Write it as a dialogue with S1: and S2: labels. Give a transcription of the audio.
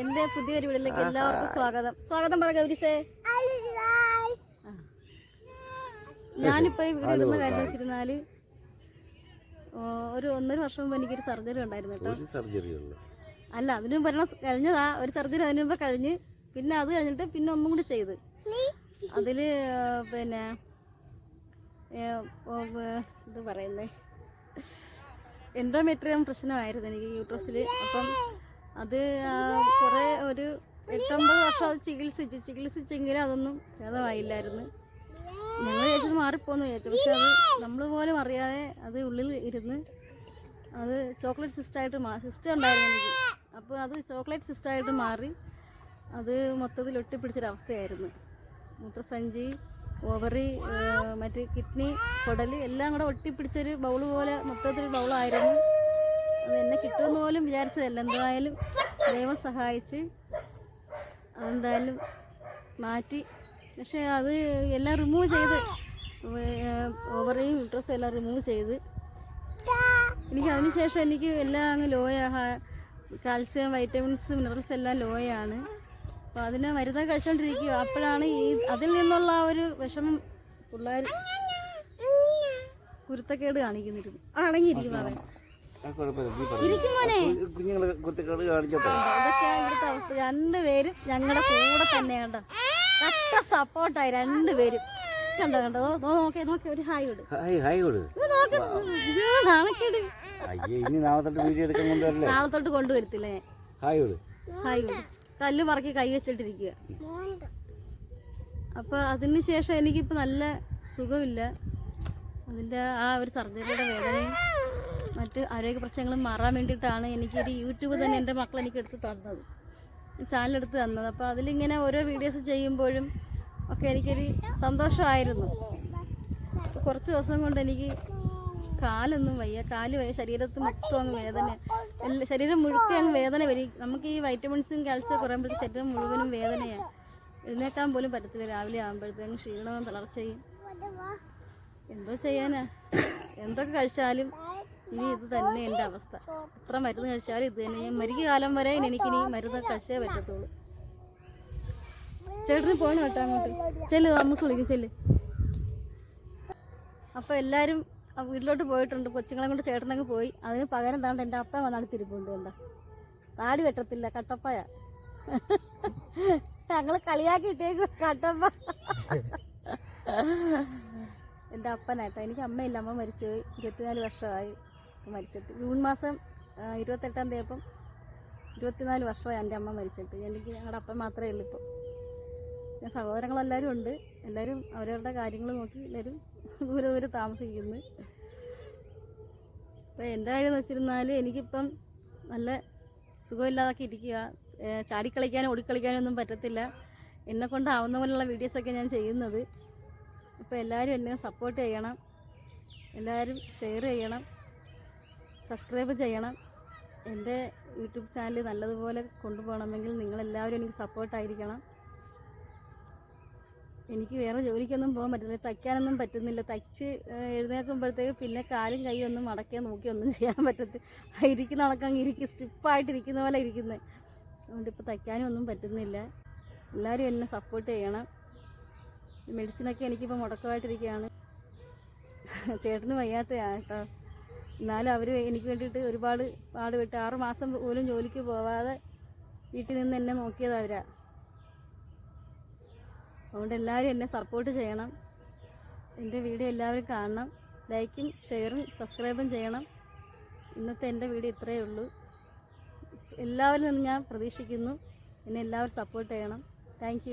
S1: എന്റെ പുതിയൊരു വീട്ടിലേക്ക് എല്ലാവർക്കും സ്വാഗതം. സ്വാഗതം പറ ഗൗരിസേ. ഞാനിപ്പോ ഈ വീട് ഇടുന്ന കാര്യം വെച്ചിരുന്നാൽ ഒരു ഒന്നര വർഷം മുമ്പ് എനിക്കൊരു സർജറി ഉണ്ടായിരുന്നു കേട്ടോ. അല്ല അതിന് ഒരെണ്ണം കഴിഞ്ഞതാ. ഒരു സർജറി അതിന് മുമ്പ് കഴിഞ്ഞ് പിന്നെ അത് കഴിഞ്ഞിട്ട് പിന്നെ ഒന്നും കൂടി ചെയ്ത്. അതിൽ പിന്നെ ഇത് പറയുന്നേ. എൻഡോമെട്രിയം പ്രശ്നമായിരുന്നു എനിക്ക് യൂട്രസിൽ അപ്പം അത് കുറേ ഒരു എട്ടൊമ്പത് വർഷം അത് ചികിത്സിച്ച് ചികിത്സിച്ചെങ്കിലും അതൊന്നും ഭേദമായില്ലായിരുന്നു. ഞങ്ങൾ വിചാരിച്ചത് മാറിപ്പോന്ന് വിചാരിച്ചു. പക്ഷെ അത് നമ്മൾ പോലും അറിയാതെ അത് ഉള്ളിൽ ഇരുന്ന് അത് ചോക്ലേറ്റ് സിസ്റ്റായിട്ട് മാ സിസ്റ്റം ഉണ്ടായിരുന്നു എനിക്ക്. അപ്പോൾ അത് ചോക്ലേറ്റ് സിസ്റ്റായിട്ട് മാറി അത് മൊത്തത്തിൽ ഒട്ടിപ്പിടിച്ചൊരവസ്ഥയായിരുന്നു. മൂത്രസഞ്ചി ഓവറി മറ്റ് കിഡ്നി കുടൽ എല്ലാം കൂടെ ഒട്ടിപ്പിടിച്ചൊരു ബൗൾ പോലെ മൊത്തത്തിൽ ബൗളായിരുന്നു അത് എന്നെ കിട്ടുമെന്ന് പോലും വിചാരിച്ചതല്ല. എന്തായാലും ദൈവം സഹായിച്ച് അതെന്തായാലും മാറ്റി. പക്ഷേ അത് എല്ലാം റിമൂവ് ചെയ്ത് ഓവറിയും ഇൻട്രസ്റ്റും എല്ലാം റിമൂവ് ചെയ്ത്. എനിക്ക് അതിനുശേഷം എനിക്ക് എല്ലാം അങ്ങ് ലോയ കാൽസ്യം വൈറ്റമിൻസ് മിനറൽസ് എല്ലാം ലോയാണ് അപ്പോൾ അതിന് മരുന്ന് കഴിച്ചുകൊണ്ടിരിക്കുക അപ്പോഴാണ് ഈ അതിൽ നിന്നുള്ള ആ ഒരു വിഷമം പിള്ളേർ കുരുത്തക്കേട് കാണിക്കുന്നിരുന്നു അടങ്ങിയിരിക്കും പറയാം. ഇവിടുത്തെ അവസ്ഥ. രണ്ടുപേരും ഞങ്ങളുടെ കൂടെ തന്നെ കണ്ടോ. കട്ട സപ്പോർട്ടായി രണ്ടുപേരും. കണ്ടോ കണ്ടോ? നോക്കേ നോക്കേ ഒരു ഹായ് വിട്.
S2: ഹായ്
S1: അയ്യോ, നാണക്കേട്.
S2: അയ്യേ ഇനി നാളത്തോട്ട് വീഡിയോ എടുക്കാൻ കൊണ്ടുവരല്ലേ?
S1: നാളെ തൊട്ട് കൊണ്ടുവരത്തില്ലേ?
S2: ഹായ് വിട്.
S1: ഹായ് വിട്. കല്ല് പറക്കി കൈ വെച്ചിട്ടിരിക്കുക അപ്പൊ അതിന് ശേഷം എനിക്കിപ്പോ നല്ല സുഖമില്ല. അതിന്റെ ആ ഒരു സർജറിയുടെ വേദനയും മറ്റ് ആരോഗ്യ പ്രശ്നങ്ങളും മാറാൻ വേണ്ടിയിട്ടാണ് എനിക്കൊരു യൂട്യൂബ് തന്നെ എന്റെ മക്കൾ എനിക്ക് എടുത്ത് തന്നത്. ചാനൽ എടുത്ത് തന്നത്. അപ്പോൾ അതിലിങ്ങനെ ഓരോ വീഡിയോസ് ചെയ്യുമ്പോഴും ഒക്കെ എനിക്കൊരു സന്തോഷമായിരുന്നു. അപ്പോൾ കുറച്ച് ദിവസം കൊണ്ട് എനിക്ക് കാലൊന്നും വയ്യ. കാൽ വയ്യ ശരീരത്ത് മൊത്തം അങ്ങ് വേദന. ശരീരം മുഴുക്കെ അങ്ങ് വേദന വരും. നമുക്ക് ഈ വൈറ്റമിൻസും കാൽസ്യം കുറയുമ്പോഴത്തേക്ക് ശരീരം മുഴുവനും വേദനയാണ് എഴുന്നേക്കാൻ പോലും പറ്റത്തില്ല രാവിലെ ആകുമ്പോഴത്തേക്കും ക്ഷീണവും തളർച്ചയും. എന്തോ ചെയ്യാനാ? എന്തൊക്കെ കഴിച്ചാലും ഇനി ഇത് തന്നെ എന്റെ അവസ്ഥ. എത്ര മരുന്ന് കഴിച്ചാലും ഇത് തന്നെ. ഞാൻ കാലം വരെ എനിക്കിനി മരുന്ന് കഴിച്ചേ പറ്റത്തുള്ളൂ. ചേട്ടന് പോകണം കേട്ടോ അങ്ങോട്ട്? ചെല്ലു അമ്മസ് വിളിക്കും ചെല്ലു. അപ്പൊ എല്ലാരും വീട്ടിലോട്ട് പോയിട്ടുണ്ട്. കൊച്ചുങ്ങളെ കൊണ്ട് ചേട്ടനങ്ങ് പോയി. അതിന് പകരം താണ്ട് എന്റെ അപ്പ വന്നാണ് തിരുപ്പുണ്ട് എന്താ താടി വെട്ടത്തില്ല കട്ടപ്പയ. ഞങ്ങൾ കളിയാക്കി ഇട്ടേക്ക് കട്ടപ്പ. എന്റെ അപ്പനായിട്ടോ എനിക്ക് അമ്മയില്ല. അമ്മ മരിച്ചുപോയി. ഇരുപത്തിനാല് വർഷമായി മരിച്ചിട്ട്. ജൂൺ മാസം ഇരുപത്തെട്ടാം തീയതി അപ്പം ഇരുപത്തിനാല് വർഷമായി എന്റെ അമ്മ മരിച്ചിട്ട്. എനിക്ക് ഞങ്ങളുടെ അപ്പൻ മാത്രമേ ഉള്ളൂ ഇപ്പോൾ ഞാൻ സഹോദരങ്ങളെല്ലാവരും ഉണ്ട്. എല്ലാവരും അവരവരുടെ കാര്യങ്ങൾ നോക്കി എല്ലാവരും ദൂരെ ദൂരെ താമസിക്കുന്നു. അപ്പോൾ എന്റെ കാര്യം എന്ന് വെച്ചിരുന്നാൽ എനിക്കിപ്പം നല്ല സുഖമില്ലാതൊക്കെ ഇരിക്കുക. ചാടിക്കളിക്കാനും ഓടിക്കളിക്കാനും ഒന്നും പറ്റത്തില്ല. എന്നെ കൊണ്ടാവുന്ന പോലുള്ള വീഡിയോസൊക്കെ ഞാൻ ചെയ്യുന്നത്. അപ്പോൾ എല്ലാവരും എന്നെ സപ്പോർട്ട് ചെയ്യണം. എല്ലാവരും ഷെയർ ചെയ്യണം. സബ്സ്ക്രൈബ് ചെയ്യണം. എന്റെ യൂട്യൂബ് ചാനൽ നല്ലതുപോലെ കൊണ്ടുപോകണമെങ്കിൽ നിങ്ങളെല്ലാവരും എനിക്ക് സപ്പോർട്ടായിരിക്കണം എനിക്ക് വേറെ ജോലിക്കൊന്നും പോകാൻ പറ്റുന്നില്ല. തയ്ക്കാനൊന്നും പറ്റുന്നില്ല. തയ്ച്ച് എഴുന്നേൽക്കുമ്പോഴത്തേക്ക് പിന്നെ കാലും കൈയും ഒന്നും മടക്കിയാൽ നോക്കി ഒന്നും ചെയ്യാൻ പറ്റത്തില്ല ഇരിക്കുന്ന നടക്കാൻ ഇരിക്കും സ്റ്റിപ്പായിട്ടിരിക്കുന്ന പോലെ ഇരിക്കുന്നത് അതുകൊണ്ട് ഇപ്പോൾ തയ്ക്കാനും ഒന്നും പറ്റുന്നില്ല. എല്ലാവരും എന്നെ സപ്പോർട്ട് ചെയ്യണം. മെഡിസിനൊക്കെ എനിക്കിപ്പോൾ മുടക്കമായിട്ടിരിക്കുകയാണ്. ചേട്ടന് വയ്യാത്തയാണ് കേട്ടോ. എന്നാലും അവർ എനിക്ക് വേണ്ടിയിട്ട് ഒരുപാട് പാടുപെട്ട് ആറ് മാസം പോലും ജോലിക്ക് പോവാതെ വീട്ടിൽ നിന്ന് എന്നെ നോക്കിയത് അവരാ. അതുകൊണ്ട് എല്ലാവരും എന്നെ സപ്പോർട്ട് ചെയ്യണം. എന്റെ വീഡിയോ എല്ലാവരും കാണണം. ലൈക്കും ഷെയറും സബ്സ്ക്രൈബും ചെയ്യണം. ഇന്നത്തെ എന്റെ വീഡിയോ ഇത്രയേ ഉള്ളൂ. എല്ലാവരിൽ നിന്നും ഞാൻ പ്രതീക്ഷിക്കുന്നു. എന്നെ എല്ലാവരും സപ്പോർട്ട് ചെയ്യണം. താങ്ക്